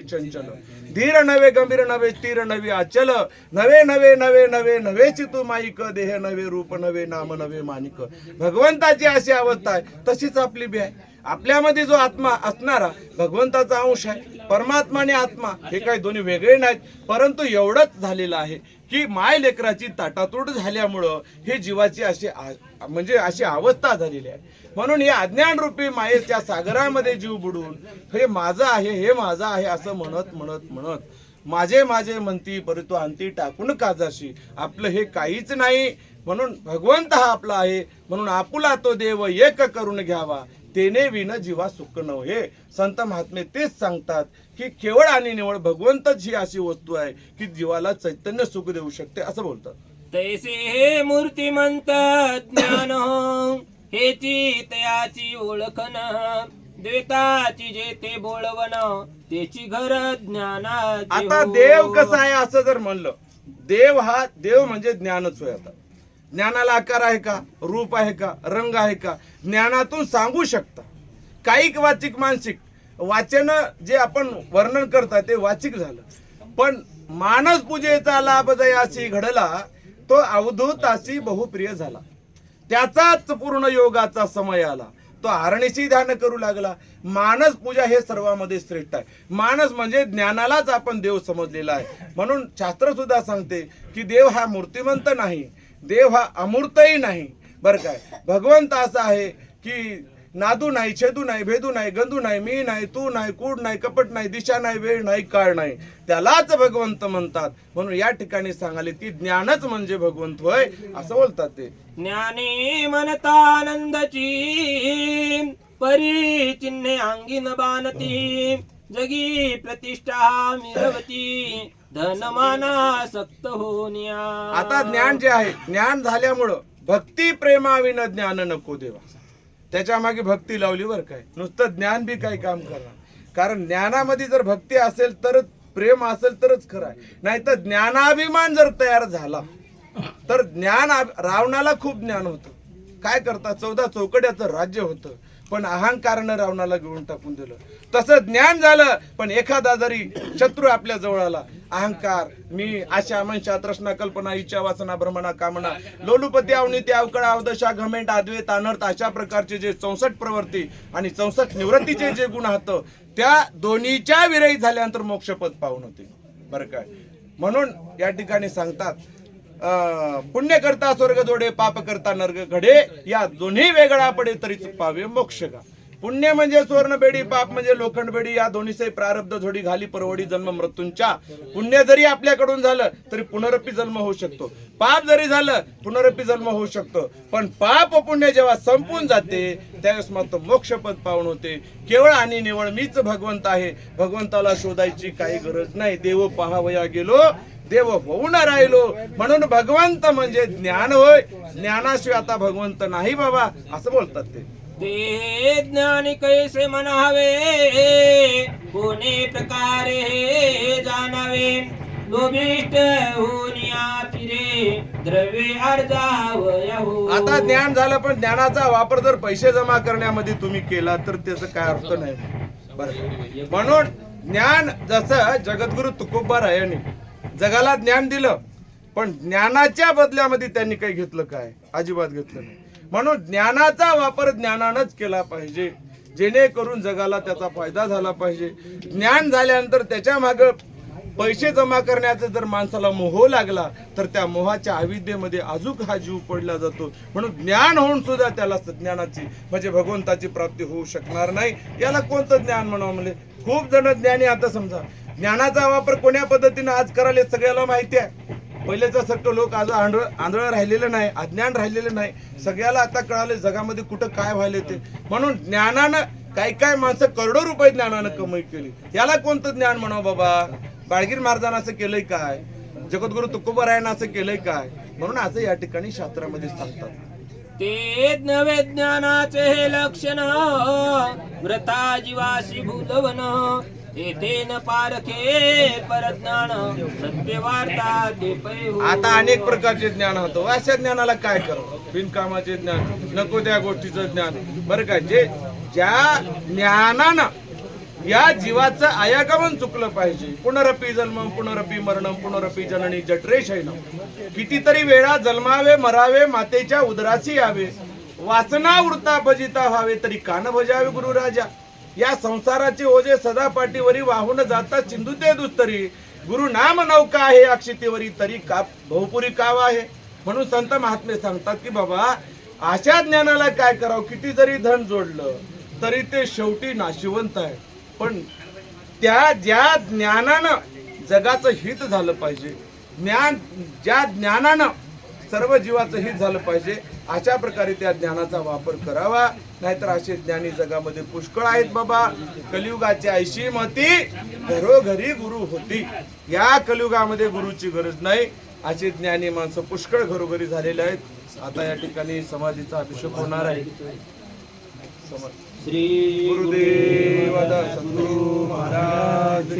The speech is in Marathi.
नवे चंचल। धीर नवे गंभीर नवे तीर नवे अचल। नवे नवे नवे नवे नवे चितू माईक देह नवे रूप नवे नाम नवे मानिक। भगवंताची अशी अवस्था आहे तशीच आपली बी आहे. आपल्यामध्ये जो आत्मा असणारा भगवंताचा अंश आहे परमात्मा आणि आत्मा हे काही दोन्ही वेगळे नाहीत. परंतु एवढंच झालेलं आहे की माय लेकराची ताटातूट झाल्यामुळं हे जीवाची अशी आ- म्हणजे अशी अवस्था झालेली आहे. म्हणून या अज्ञान रूपी मायेच्या सागरामध्ये जीव बुडून हे माझं आहे हे माझं आहे असं म्हणत म्हणत म्हणत माझे माझे म्हणती परंतु अंती टाकून काजाशी आपलं हे काहीच नाही. म्हणून भगवंत हा आपला आहे. म्हणून आपुला तो देव एक करून घ्यावा. तेने विन जीवा सुख नव्हे. संत महात्मे तेच सांगतात की केवळ आणि निवळ भगवंतच ही अशी वस्तू आहे की जीवाला चैतन्य सुख देऊ शकते असं बोलतात. तैसे हे मूर्तिमंत ज्ञान हेची तयाची ओळखन द्वेताची जे ते बोलवण त्याची घर ज्ञानाची आता हो. देव कसा आहे असं जर म्हणलं देव हा देव म्हणजे ज्ञानच होय आता. ज्ञानाला आकार आहे का? रूप आहे का? रंग आहे का? ज्ञानातून सांगू शकता. कायिक वाचिक मानसिक. वाचन जे आपण वर्णन करता ते वाचिक झालं. पण मानस पूजेचा लाभ जयासी घडला तो अवधूतासी बहुप्रिय झाला. त्याचाच पूर्ण योगाचा समय आला. तो आरणीशी ध्यान करू लागला. मानस पूजा हे सर्वांमध्ये श्रेष्ठ आहे. मानस म्हणजे ज्ञानालाच आपण देव समजलेला आहे. म्हणून शास्त्र सुद्धा सांगते की देव हा मूर्तिमंत नाही. देव हा अमूर्तही नाही. बरं काय? भगवंत असा आहे की नादू नाही छेदू नाही भेदू नाही गंदू नाही मी नाही तू नाही कूड नाही कपट नाही दिशा नाही वेळ नाही काळ नाही. त्यालाच भगवंत म्हणतात. म्हणून या ठिकाणी सांगाले की ज्ञानच म्हणजे भगवंत होय असं बोलतात ते. ज्ञानी मनतानंदची परी चिन्हे अंगीन बाणती जगी प्रतिष्ठा मिरवती. धनमाना सक्त होनिया आता ज्ञान जे आहे ज्ञान झाल्यामुळं भक्ती प्रेमाविन ज्ञान नको देवा. त्याच्यामागे भक्ती लावली बरं काय. नुसतं ज्ञान बी काही काम करणार. कारण ज्ञानामध्ये जर भक्ती असेल तरच प्रेम असेल तरच खरं आहे. नाहीतर ज्ञानाभिमान जर तयार झाला तर ज्ञान रावणाला खूप ज्ञान होतं. काय करता? चौदा चौकड्याचं राज्य होतं. पण अहंकारानं रावणाला घेऊन टाकून दिलं. तसं ज्ञान झालं पण एखादा जरी शत्रू आपल्या जवळ आला अहंकार मी आशा मनशा तृष्णा कल्पना इच्छा वासना भ्रमणा कामना लोलुपती अवनीती अवकळा अवदशा घमेंट अद्वैत अनर्थ अशा प्रकारचे जे चौसष्ट प्रवृत्ती आणि चौसष्ट निवृत्तीचे जे गुण आहेत त्या दोन्हीच्या विरहित झाल्यानंतर मोक्षपद पाहून होते. बरं काय म्हणून या ठिकाणी सांगतात पुण्य करता स्वर्ग जोडे पाप करता नर्ग घडे या दोन्ही वेगळा पडे तरीच पावे मोक्ष का? पुण्य म्हणजे सुवर्ण बेडी पाप म्हणजे लोखंड बेडी या दोन्हीचे प्रारब्ध झोडी घाली परवडी जन्म मृत्यूंच्या. पुण्य जरी आपल्याकडून झालं तरी पुनरपी जन्म होऊ शकतो. पाप जरी झालं पुनरपी जन्म होऊ शकतो. पण पाप पुण्य जेव्हा संपून जाते त्यावेळेस मात्र मोक्षपद पावन होते. केवळ आणि निवळ मीच भगवंत आहे. भगवंताला शोधायची काही गरज नाही. देव पहावया गेलो देव होऊन राहिलो. म्हणून भगवंत म्हणजे ज्ञान होय. ज्ञानाशिवाय आता भगवंत नाही बाबा असं बोलतात ते. ते ज्ञानी कैसे म्हणावे कोणे प्रकारे जाणावे. लोभिष्ट होनिया फिरे द्रव्ये अर्जावया आता ज्ञान झालं पण ज्ञानाचा वापर जर पैसे जमा करण्यामध्ये तुम्ही केला तर त्याचा काय अर्थ नाही. बरं? म्हणून ज्ञान जसं जगद्गुरु तुकोबा रायाने जगाला ज्ञान दिलं पण ज्ञानाच्या बदल्यामध्ये त्यांनी काही घेतलं काय? अजिबात घेतलं नाही. म्हणून ज्ञानाचा वापर ज्ञानानंच केला पाहिजे. जेणेकरून जगाला त्याचा फायदा झाला पाहिजे. ज्ञान झाल्यानंतर त्याच्या माग पैसे जमा करण्याचा जर माणसाला मोह लागला तर त्या मोहाच्या अविद्येमध्ये अजून हा जीव पडला जातो. म्हणून ज्ञान होऊन सुद्धा त्याला ज्ञानाची म्हणजे भगवंताची प्राप्ती होऊ शकणार नाही. याला कोणतं ज्ञान म्हणावं म्हणजे खूप जण ज्ञानी आता समजा. ज्ञानाचा वापर कोण्या पद्धतीनं आज करायला सगळ्याला माहिती आहे? पहिलेचं सारखं लोक आज आंधळ आंधळ राहिलेलं नाही अज्ञान राहिलेलं नाही. सगळ्याला आता कळालं जगामध्ये कुठं काय व्हायले ते म्हणून ज्ञानानं काय काय माणसं करोडो रुपये ज्ञानानं कमाई केली. याला कोणतं ज्ञान म्हणावं बाबा? बाळगीर महाराजांना असं केलंय काय? जगद्गुरु तुकोबरायानं असं केलंय काय? म्हणून असं या ठिकाणी शास्त्रामध्ये सांगतात. ते नवे ज्ञानाचे हे लक्षण व्रता जीवाशी भूलवन तेन पारखे परज्ञान सत्य ते आता अनेक प्रकारचे ज्ञान होतं. अशा ज्ञानाला काय करावं बिनकामाचे ज्ञान नको त्या गोष्टीचं ज्ञान. बरं का जे ज्या ज्ञानानं या जीवाचं आयागमन चुकलं पाहिजे पुनरपी जन्म पुनरपी मरणम पुनरपी जननी जठरे शैनम कितीतरी वेळा जन्मावे मरावे मातेच्या उदरासी यावे. वासना वृत्ता भजिता व्हावे तरी कान भजावे गुरुराजा. या संसाराचे ओझे सदा पाठीवरी वाहून जातात सिंधू ते दुस्तरी. गुरु नाम नौका आहे अक्षितेवरी तरी का बहुपुरी काव आहे. म्हणून संत महात्मे सांगतात की बाबा अशा ज्ञानाला काय करावं? किती जरी धन जोडलं तरी ते शेवटी नाशिवंत आहे. पण त्या ज्या ज्ञानानं जगाचं हित झालं पाहिजे ज्ञान ज्या ज्ञानानं सर्व जीवाचं हित झालं पाहिजे अशा प्रकारे त्या ज्ञानाचा वापर करावा. नाहीतर असे ज्ञानी जगामध्ये पुष्कळ आहेत बाबा. कलियुगाची ऐशी मती घरोघरी गुरु होती. या कलियुगामध्ये गुरुची गरज नाही. असे ज्ञानी माणसं पुष्कळ घरोघरी झालेले आहेत. आता या ठिकाणी समाधीचा अभिषेक होणार आहे. श्री गुरुदेव महाराज